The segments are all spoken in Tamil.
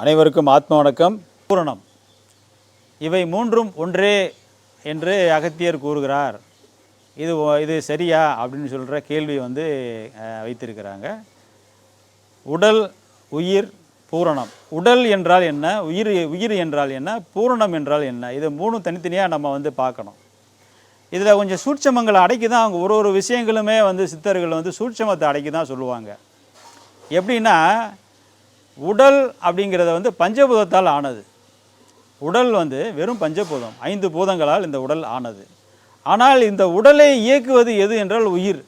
அனைவருக்கும் ஆத்ம வணக்கம். பூரணம். இவை மூன்றும் ஒன்றே என்று அகத்தியர் கூறுகிறார். இது இது சரியா அப்படின்னு சொல்கிற கேள்வி வந்து வைத்திருக்கிறாங்க. உடல் உயிர் பூரணம். உடல் என்றால் என்ன? உயிர் உயிர் என்றால் என்ன? பூரணம் என்றால் என்ன? இது மூணும் தனித்தனியாக நம்ம வந்து பார்க்கணும். இதில் கொஞ்சம் சூட்சமங்களை அடக்கி தான் அவங்க ஒரு ஒரு விஷயங்களுமே வந்து சித்தர்கள் வந்து சூட்சமத்தை அடக்கி தான் சொல்லுவாங்க. எப்படின்னா உடல் அப்படிங்கிறத வந்து பஞ்சபூதத்தால் ஆனது. உடல் வந்து வெறும் பஞ்சபூதம். ஐந்து பூதங்களால் இந்த உடல் ஆனது. ஆனால் இந்த உடலை இயக்குவது எது என்றால் உயிர்.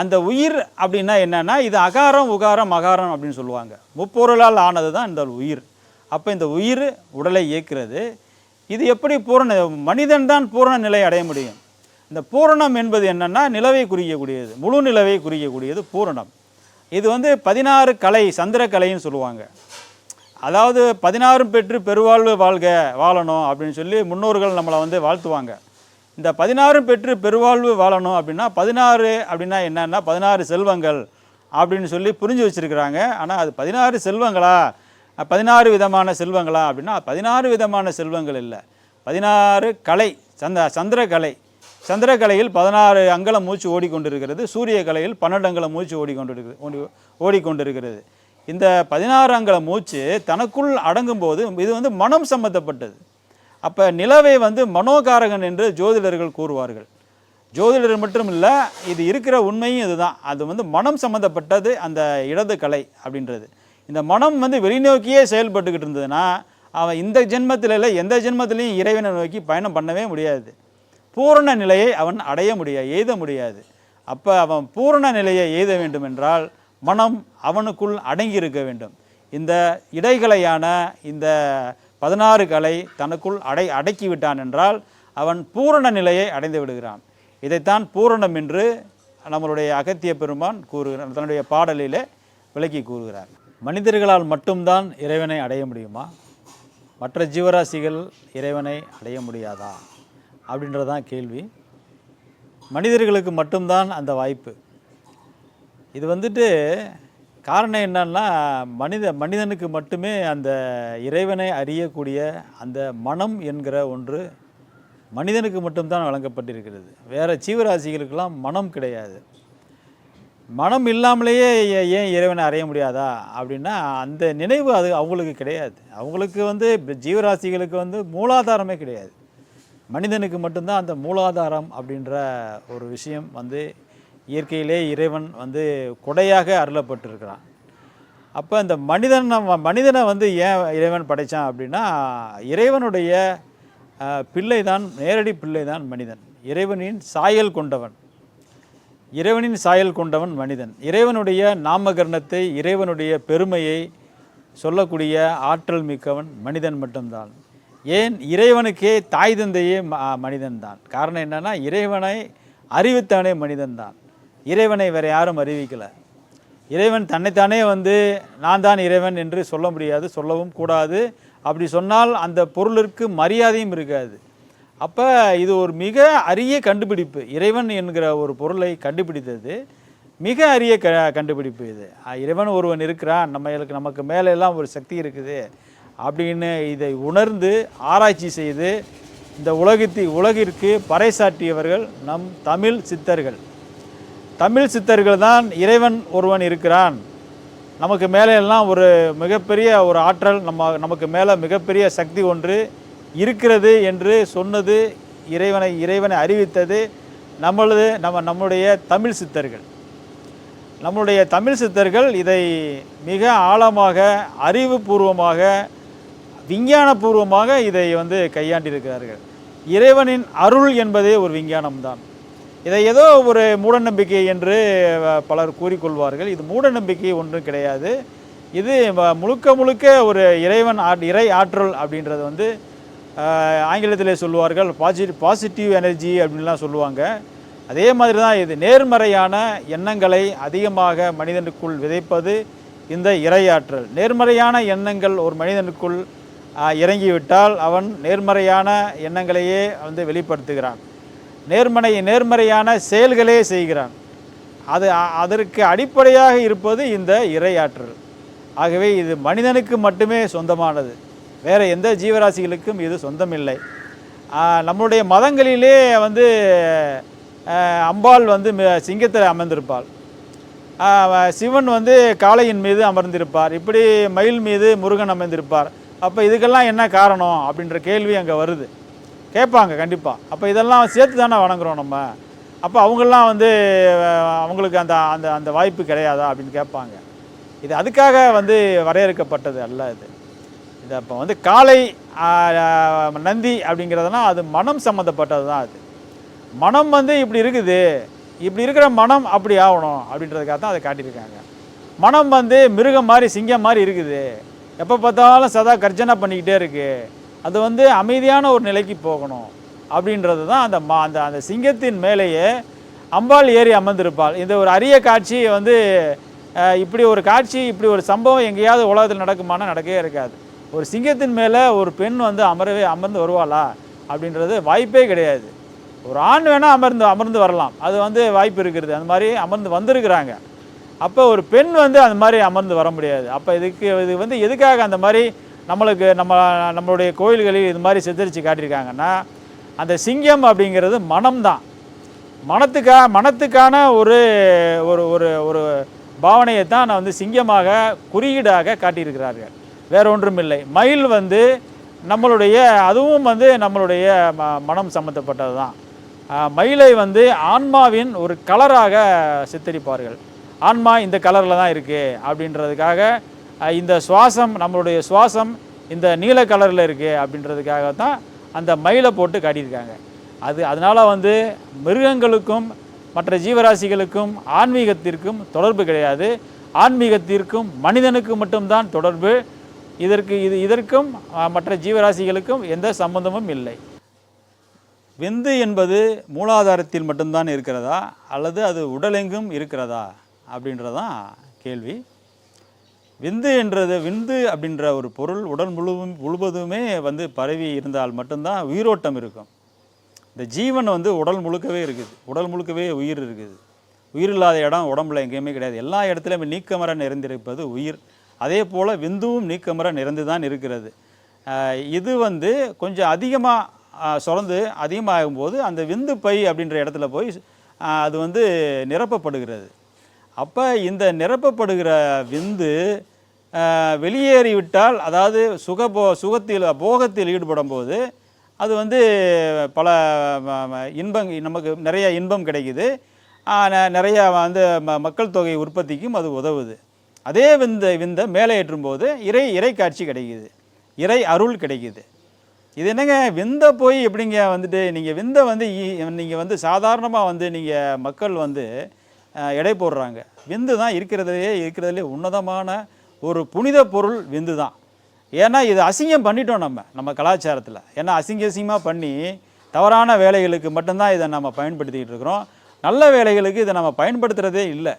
அந்த உயிர் அப்படின்னா என்னென்னா இது அகாரம் உகாரம் அகாரம் அப்படின்னு சொல்லுவாங்க. முப்பொருளால் ஆனது தான் இந்த உயிர். அப்போ இந்த உயிர் உடலை இயக்கிறது. இது எப்படி பூரண மனிதன் தான் பூரண நிலை அடைய முடியும்? இந்த பூரணம் என்பது என்னென்னா நிலவை குறிக்கக்கூடியது. முழு நிலவை குறிக்கக்கூடியது பூரணம். இது வந்து பதினாறு கலை சந்திர கலைன்னு சொல்லுவாங்க. அதாவது பதினாறும் பெற்று பெருவாழ்வு வாழ்க வாழணும் அப்படின்னு சொல்லி முன்னோர்கள் நம்மளை வந்து வாழ்த்துவாங்க. இந்த பதினாறும் பெற்று பெருவாழ்வு வாழணும் அப்படின்னா பதினாறு அப்படின்னா என்னென்னா பதினாறு செல்வங்கள் அப்படின்னு சொல்லி புரிஞ்சு வச்சிருக்கிறாங்க. ஆனால் அது பதினாறு செல்வங்களா? பதினாறு விதமான செல்வங்களா அப்படின்னா பதினாறு விதமான செல்வங்கள் இல்லை. பதினாறு கலை சந்த சந்திர சந்திரக்கலையில் பதினாறு அங்கலம் மூச்சு ஓடிக்கொண்டிருக்கிறது சூரிய கலையில் பன்னெண்டு அங்கலம் மூச்சு ஓடிக்கொண்டிருக்கிறது ஓடி ஓடிக்கொண்டிருக்கிறது. இந்த பதினாறு அங்கல மூச்சு தனக்குள் அடங்கும் போது இது வந்து மனம் சம்பந்தப்பட்டது. அப்போ நிலவை வந்து மனோகாரகன் என்று ஜோதிடர்கள் கூறுவார்கள். ஜோதிடர் மட்டும் இல்லை இது இருக்கிற உண்மையும் இதுதான். அது வந்து மனம் சம்மந்தப்பட்டது அந்த இடது கலை அப்படின்றது. இந்த மனம் வந்து வெளிநோக்கியே செயல்பட்டுக்கிட்டு இருந்ததுன்னா அவன் இந்த ஜென்மத்தில் இல்லை எந்த ஜென்மத்திலையும் இறைவனை நோக்கி பயணம் பண்ணவே முடியாது. பூரண நிலையை அவன் அடைய முடியாது எய்த முடியாது. அப்போ அவன் பூரண நிலையை எய்த வேண்டும் என்றால் மனம் அவனுக்குள் அடங்கி இருக்க வேண்டும். இந்த இடைகலையான இந்த பதினாறு கலை தனக்குள் அடை அடக்கி விட்டான் என்றால் அவன் பூரண நிலையை அடைந்து விடுகிறான். இதைத்தான் பூரணம் என்று நம்மளுடைய அகத்திய பெருமான் கூறுகிறார் தன்னுடைய பாடலிலே விளக்கி கூறுகிறார். மனிதர்களால் மட்டும்தான் இறைவனை அடைய முடியுமா? மற்ற ஜீவராசிகள் இறைவனை அடைய முடியாதா? அப்படின்றதான் கேள்வி. மனிதர்களுக்கு மட்டும்தான் அந்த வாய்ப்பு. இது வந்துட்டு காரணம் என்னன்னா மனித மனிதனுக்கு மட்டுமே அந்த இறைவனை அறியக்கூடிய அந்த மனம் என்கிற ஒன்று மனிதனுக்கு மட்டும்தான் வழங்கப்பட்டிருக்கிறது. வேறு ஜீவராசிகளுக்கெல்லாம் மனம் கிடையாது. மனம் இல்லாமலேயே ஏ- ஏன் இறைவனை அறைய முடியாதா? அப்படின்னா அந்த நினைவு அது அவங்களுக்கு கிடையாது. அவங்களுக்கு வந்து ஜீவராசிகளுக்கு வந்து மூலாதாரமே கிடையாது. மனிதனுக்கு மட்டும்தான் அந்த மூலாதாரம் அப்படின்ற ஒரு விஷயம் வந்து இயற்கையிலே இறைவன் வந்து கொடையாக அருளப்பட்டிருக்கிறான். அப்போ இந்த மனிதன் நம்ம மனிதனை வந்து ஏன் இறைவன் படைத்தான் அப்படின்னா இறைவனுடைய பிள்ளை தான் நேரடி பிள்ளை தான் மனிதன். இறைவனின் சாயல் கொண்டவன். இறைவனின் சாயல் கொண்டவன் மனிதன். இறைவனுடைய நாமகரணத்தை இறைவனுடைய பெருமையை சொல்லக்கூடிய ஆற்றல் மிக்கவன் மனிதன் மட்டும்தான். ஏன் இறைவனுக்கே தாய் தந்தையே மனிதன் மனிதன்தான் காரணம் என்னன்னா இறைவனை அறிவித்தவனே மனிதன்தான் இறைவனை வேற யாரும் அறிவிக்கலை. இறைவன் தன்னைத்தானே வந்து நான் தான் இறைவன் என்று சொல்ல முடியாது சொல்லவும் கூடாது. அப்படி சொன்னால் அந்த பொருளிற்கு மரியாதையும் இருக்காது. அப்போ இது ஒரு மிக அரிய கண்டுபிடிப்பு. இறைவன் என்கிற ஒரு பொருளை கண்டுபிடித்தது. மிக அரிய க கண்டுபிடிப்பு இது. இறைவன் ஒருவன் இருக்கிறான். நம்மளுக்கு நமக்கு மேலே எல்லாம் ஒரு சக்தி இருக்குது. அப்படின்னு இதை உணர்ந்து ஆராய்ச்சி செய்து இந்த உலகத்தி உலகிற்கு பறைசாற்றியவர்கள் நம் தமிழ் சித்தர்கள். தமிழ் சித்தர்கள் தான் இறைவன் ஒருவன் இருக்கிறான். நமக்கு மேலே எல்லாம் ஒரு மிகப்பெரிய ஒரு ஆற்றல் நம்ம நமக்கு மேலே மிகப்பெரிய சக்தி ஒன்று இருக்கிறது என்று சொன்னது இறைவனை இறைவனை அறிவித்தது நம்மளது நம்ம நம்முடைய தமிழ் சித்தர்கள். நம்முடைய தமிழ் சித்தர்கள் இதை மிக ஆழமாக அறிவுபூர்வமாக விஞ்ஞானபூர்வமாக இதை வந்து கையாண்டிருக்கிறார்கள். இறைவனின் அருள் என்பதே ஒரு விஞ்ஞானம்தான். இதை ஏதோ ஒரு மூடநம்பிக்கை என்று பலர் கூறிக்கொள்வார்கள். இது மூடநம்பிக்கை ஒன்றும் கிடையாது. இது முழுக்க முழுக்க ஒரு இறைவன் ஆட் இறை ஆற்றல் அப்படின்றது வந்து ஆங்கிலத்தில் ஆங்கிலத்திலே சொல்லுவார்கள் பாசிட்டிவ் பாசிட்டிவ் எனர்ஜி அப்படின்லாம் சொல்லுவாங்க. அதே மாதிரி தான் இது நேர்மறையான எண்ணங்களை அதிகமாக மனிதனுக்குள் விதைப்பது இந்த இறையாற்றல் நேர்மறையான எண்ணங்கள் ஒரு மனிதனுக்குள் இறங்கிவிட்டால் அவன் நேர்மறையான எண்ணங்களையே வந்து வெளிப்படுத்துகிறான். நேர்மறை நேர்மறையான செயல்களே செய்கிறான். அது அதற்கு அடிப்படையாக இருப்பது இந்த இறையாற்றல் ஆகவே இது மனிதனுக்கு மட்டுமே சொந்தமானது. வேறு எந்த ஜீவராசிகளுக்கும் இது சொந்தமில்லை. நம்மளுடைய மதங்களிலே வந்து அம்பாள் வந்து சிங்கத்தில் அமர்ந்திருப்பாள். சிவன் வந்து காளையின் மீது அமர்ந்திருப்பார். இப்படி மயில் மீது முருகன் அமர்ந்திருப்பார். அப்போ இதுக்கெல்லாம் என்ன காரணம் அப்படின்ற கேள்வி அங்கே வருது. கேட்பாங்க கண்டிப்பாக அப்போ இதெல்லாம் சேர்த்து தானே வணங்குறோம் நம்ம. அப்போ அவங்கெல்லாம் வந்து அவங்களுக்கு அந்த அந்த அந்த வாய்ப்பு கிடையாதா அப்படின்னு கேட்பாங்க. இது அதுக்காக வந்து வரையறுக்கப்பட்டது அல்ல இது. இது அப்போ வந்து காளை நந்தி அப்படிங்கிறதுனா அது மனம் சம்மந்தப்பட்டது தான் அது. மனம் வந்து இப்படி இருக்குது. இப்படி இருக்கிற மனம் அப்படி ஆகணும் அப்படின்றதுக்காக தான் அதை காட்டியிருக்காங்க. மனம் வந்து மிருகம் மாதிரி சிங்கம் மாதிரி இருக்குது. எப்போ பார்த்தாலும் சதா கர்ஜனை பண்ணிக்கிட்டே இருக்கு. அது வந்து அமைதியான ஒரு நிலைக்கு போகணும். அப்படின்றது தான் அந்த மா அந்த அந்த சிங்கத்தின் மேலேயே அம்பாள் ஏறி அமர்ந்திருப்பாள். இந்த ஒரு அரிய காட்சி வந்து இப்படி ஒரு காட்சி இப்படி ஒரு சம்பவம் எங்கேயாவது உலகத்தில் நடக்குமானா நடக்கவே இருக்காது. ஒரு சிங்கத்தின் மேலே ஒரு பெண் வந்து அமரவே அமர்ந்து வருவாளா? அப்படின்றது வாய்ப்பே கிடையாது. ஒரு ஆண் வேணால் அமர்ந்து அமர்ந்து வரலாம். அது வந்து வாய்ப்பு இருக்கிறது. அந்த மாதிரி அமர்ந்து வந்திருக்கிறாங்க. அப்போ ஒரு பெண் வந்து அந்த மாதிரி அமர்ந்து வர முடியாது. அப்போ இதுக்கு இது வந்து எதுக்காக அந்த மாதிரி நம்மளுக்கு நம்ம நம்மளுடைய கோயில்களில் இது மாதிரி சித்தரித்து காட்டியிருக்காங்கன்னா அந்த சிங்கம் அப்படிங்கிறது மனம்தான். மனத்துக்கா மனத்துக்கான ஒரு ஒரு ஒரு ஒரு பாவனையை தான் நான் வந்து சிங்கமாக குறியீடாக காட்டியிருக்கிறார்கள். வேற ஒன்றும் இல்லை. மயில் வந்து நம்மளுடைய அதுவும் வந்து நம்மளுடைய ம மனம் சம்மந்தப்பட்டது தான் மயிலை வந்து ஆன்மாவின் ஒரு கலராக சித்தரிப்பார்கள். ஆன்மா இந்த கலரில் தான் இருக்குது அப்படின்றதுக்காக இந்த சுவாசம் நம்மளுடைய சுவாசம் இந்த நீல கலரில் இருக்குது அப்படின்றதுக்காக தான் அந்த மயிலை போட்டு காட்டியிருக்காங்க. அது அதனால் வந்து மிருகங்களுக்கும் மற்ற ஜீவராசிகளுக்கும் ஆன்மீகத்திற்கும் தொடர்பு கிடையாது. ஆன்மீகத்திற்கும் மனிதனுக்கு மட்டும்தான் தொடர்பு. இதற்கு இது இதற்கும் மற்ற ஜீவராசிகளுக்கும் எந்த சம்பந்தமும் இல்லை. விந்து என்பது மூலாதாரத்தில் மட்டும்தான் இருக்கிறதா? அல்லது அது உடலெங்கும் இருக்கிறதா? அப்படின்றதான் கேள்வி. விந்து என்றது விந்து அப்படின்ற ஒரு பொருள் உடல் முழுவதும் முழுவதுமே வந்து பரவி இருந்தால் மட்டும்தான் உயிரோட்டம் இருக்கும். இந்த ஜீவன் வந்து உடல் முழுக்கவே இருக்குது. உடல் முழுக்கவே உயிர் இருக்குது. உயிர் இல்லாத இடம் உடம்புல எங்கேயுமே கிடையாது. எல்லா இடத்துலையுமே நீக்கமர நிறைந்திருப்பது உயிர். அதே போல் விந்துவும் நீக்கமர நிறைந்து தான் இருக்கிறது இது வந்து கொஞ்சம் அதிகமாக சுரந்து அதிகமாகும்போது அந்த விந்து பை அப்படின்ற இடத்துல போய் அது வந்து நிரப்பப்படுகிறது. அப்போ இந்த நிரப்பப்படுகிற விந்து வெளியேறிவிட்டால் அதாவது சுக போ சுகத்தில் போகத்தில் ஈடுபடும் போது அது வந்து பல இன்பம் நமக்கு நிறைய இன்பம் கிடைக்குது. ந- நிறைய வந்து ம- மக்கள் தொகை உற்பத்திக்கும் அது உதவுது. அதே விந்த விந்த மேலே ஏற்றும் போது இறை இறை காட்சி கிடைக்குது. இறை அருள் கிடைக்குது. இது என்னங்க? விந்த போய் எப்படிங்க வந்துட்டு நீங்கள் விந்த வந்து நீங்கள் வந்து சாதாரணமாக வந்து நீங்கள் மக்கள் வந்து எடை போடுறாங்க. விந்து தான் இருக்கிறதுலே இருக்கிறதுலே உன்னதமான ஒரு புனித பொருள் விந்து தான். ஏன்னா இது அசிங்கம் பண்ணிட்டோம் நம்ம நம்ம கலாச்சாரத்தில். ஏன்னா அசிங்க அசிங்கமாக பண்ணி தவறான வேலைகளுக்கு மட்டும்தான் இதை நம்ம பயன்படுத்திக்கிட்டு இருக்கிறோம். நல்ல வேலைகளுக்கு இதை நம்ம பயன்படுத்துகிறதே இல்லை.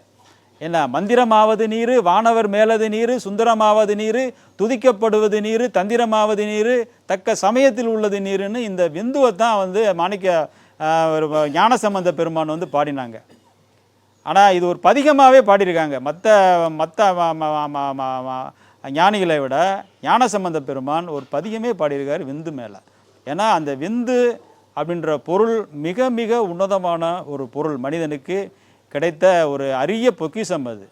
என்ன மந்திரமாவது நீர் வானவர் மேலது நீர் சுந்தரமாவது நீர் துதிக்கப்படுவது நீர் தந்திரமாவது நீர் தக்க சமயத்தில் உள்ளது நீருன்னு இந்த விந்துவை தான் வந்து மாணிக்க ஞானசம்பந்த பெருமான் வந்து பாடினாங்க. ஆனால் இது ஒரு பதிகமாகவே பாடியிருக்காங்க. மற்ற மற்ற ஞானிகளை விட ஞானசம்பந்த பெருமான் ஒரு பதிகமே பாடியிருக்கார் விந்து மேலே. ஏன்னா அந்த விந்து அப்படின்ற பொருள் மிக மிக உன்னதமான ஒரு பொருள். மனிதனுக்கு கிடைத்த ஒரு அரிய பொக்கிஷம் அது.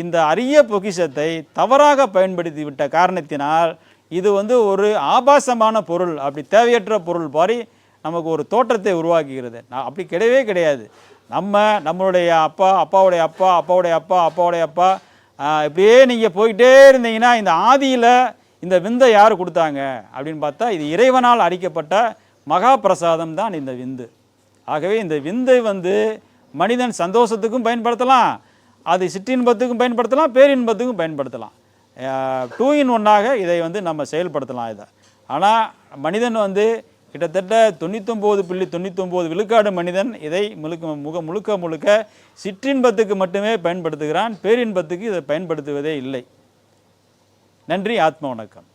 இந்த அரிய பொக்கிஷத்தை தவறாக பயன்படுத்தி விட்ட காரணத்தினால் இது வந்து ஒரு ஆபாசமான பொருள். அப்படி தேவையற்ற பொருள் மாதிரி நமக்கு ஒரு தோற்றத்தை உருவாக்குகிறது. நான் அப்படி கிடையவே கிடையாது. நம்ம நம்மளுடைய அப்பா அப்பாவுடைய அப்பா அப்பாவுடைய அப்பா அப்பாவுடைய அப்பா இப்படியே நீங்கள் போயிட்டே இருந்தீங்கன்னா இந்த ஆதியில் இந்த விந்தை யார் கொடுத்தாங்க? அப்படின்னு பார்த்தா இது இறைவனால் அடிக்கப்பட்ட மகா பிரசாதம் தான் இந்த விந்து. ஆகவே இந்த விந்தை வந்து மனிதன் சந்தோஷத்துக்கும் பயன்படுத்தலாம் அது சிற்றின்பத்துக்கும் பயன்படுத்தலாம் பேரின்பத்துக்கும் பயன்படுத்தலாம். டூ இன் ஒன்னாக இதை வந்து நம்ம செயல்படுத்தலாம் இதை. ஆனால் மனிதன் வந்து கிட்டத்தட்ட தொண்ணூத்தொம்பது புள்ளி தொண்ணூத்தொம்பது விழுக்காடு மனிதன் இதை முழுக்க முக முழுக்க முழுக்க சிற்றின்பத்துக்கு மட்டுமே பயன்படுத்துகிறான் பேரின்பத்துக்கு இதை பயன்படுத்துவதே இல்லை. நன்றி ஆத்ம வணக்கம்.